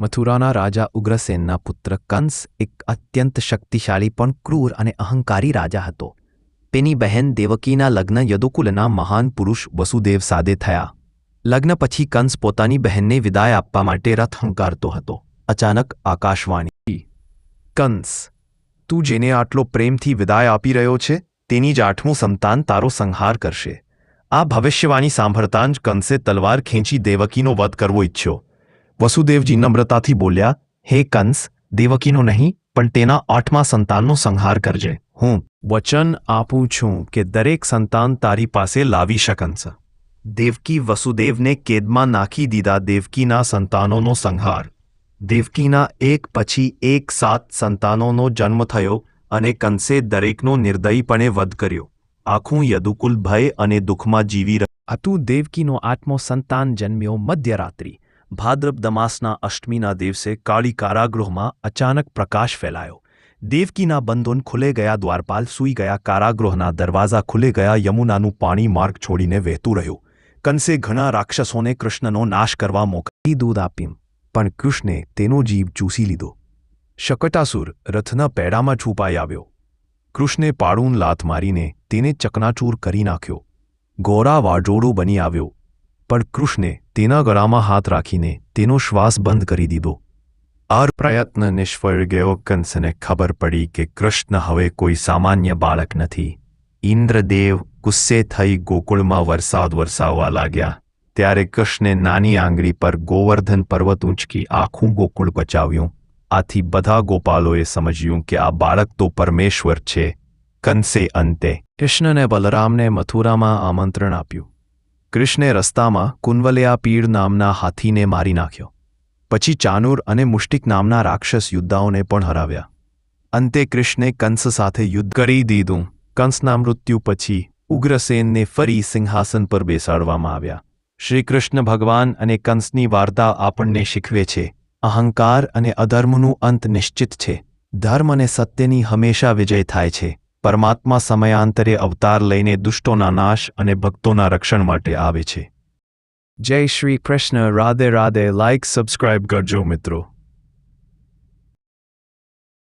મથુરાના રાજા ઉગ્રસેનના પુત્ર કંસ એક અત્યંત શક્તિશાળી પણ ક્રૂર અને અહંકારી રાજા હતો. તેની બહેન દેવકીના લગ્ન યદુકુલના મહાન પુરુષ વસુદેવ સાદે થયા. લગ્ન પછી કંસ પોતાની બહેનને વિદાય આપવા માટે રથ હંકારતો હતો. અચાનક આકાશવાણી. કંસ, તું જેને આટલો પ્રેમથી વિદાય આપી રહ્યો છે, તેની જ આઠમું સંતાન તારો સંહાર કરશે. આ ભવિષ્યવાણી સાંભળતાં જ કંસે તલવાર ખેંચી દેવકીનો વધ કરવો ઈચ્છ્યો. વસુદેવજી નમ્રતાથી બોલ્યા, હે કંસ, દેવકીનો નહીં, પણ તેના આઠમા સંતાનનો સંહાર કરજે. હું વચન આપું છું કે દરેક સંતાન તારી પાસે લાવી શકંશ દેવકી વસુદેવને કેદમાં નાખી દીધા દેવકીના સંતાનોનો સંહાર. દેવકીના એક પછી એક સાત સંતાનોનો જન્મ થયો અને કંસે દરેકનો નિર્દયીપણે વધ કર્યો. આખું યદુકુલ ભય અને દુઃખમાં જીવી હતું દેવકીનો આત્મો સંતાન જન્મ્યો મધ્યરાત્રિ. ભાદ્રબ માસના અષ્ટમીના દિવસે કાળી કારાગૃહમાં અચાનક પ્રકાશ ફેલાયો. દેવકીના બંધોન ખુલે ગયા દ્વારપાલ સૂઈ ગયા કારાગૃહના દરવાજા ખુલે ગયા યમુનાનું પાણી માર્ગ છોડીને વહેતું રહ્યું. કંસે ઘણા રાક્ષસોને કૃષ્ણનો નાશ કરવા મોકલી દૂધ આપ્યું, પણ કૃષ્ણે તેનો જીવ ચૂસી લીધો. શકટાસુર રથના પેડામાં છુપાઈ આવ્યો. કૃષ્ણે પાડુન લાત મારીને તેને ચકનાચૂર કરી નાખ્યો. ગોરા વાજોડો બની આવ્યો. પણ કૃષ્ણે તેના ગળામાં હાથ રાખીને તેનો શ્વાસ બંધ કરી દીધો. આ પ્રયત્ન નિષ્ફળ ગયો કંસને ખબર પડી કે કૃષ્ણ હવે કોઈ સામાન્ય બાળક નથી. ઇન્દ્રદેવ ગુસ્સે થઈ ગોકુળમાં વરસાદ વરસાવવા લાગ્યા. ત્યારે કૃષ્ણે નાની આંગળી પર ગોવર્ધન પર્વત ઊંચકી આખું ગોકુળ બચાવ્યું. આથી બધા ગોપાલોએ સમજ્યું કે આ બાળક તો પરમેશ્વર છે. કંસે અંતે કૃષ્ણને બલરામને મથુરામાં આમંત્રણ આપ્યું. કૃષ્ણે રસ્તામાં કુંવલયા પીડ નામના હાથીને મારી નાખ્યો. પછી ચાનુર અને મુષ્ટિક નામના રાક્ષસ યોદ્ધાઓને પણ હરાવ્યા. અંતે કૃષ્ણે કંસ સાથે યુદ્ધ કરી દીધું. કંસના મૃત્યુ પછી ઉગ્રસેનને ફરી સિંહાસન પર બેસાડવામાં આવ્યા. શ્રી કૃષ્ણ ભગવાન અને કંસની વાર્તા આપણને શીખવે છે. અહંકાર અને અધર્મનું અંત નિશ્ચિત છે. ધર્મ અને સત્યની હંમેશા વિજય થાય છે. પરમાત્મા સમયાંતરે અવતાર લઈને દુષ્ટોના નાશ અને ભક્તોના રક્ષણ માટે આવે છે. જય શ્રી કૃષ્ણ. રાધે રાધે. લાઇક સબસ્ક્રાઇબ કરજો મિત્રો.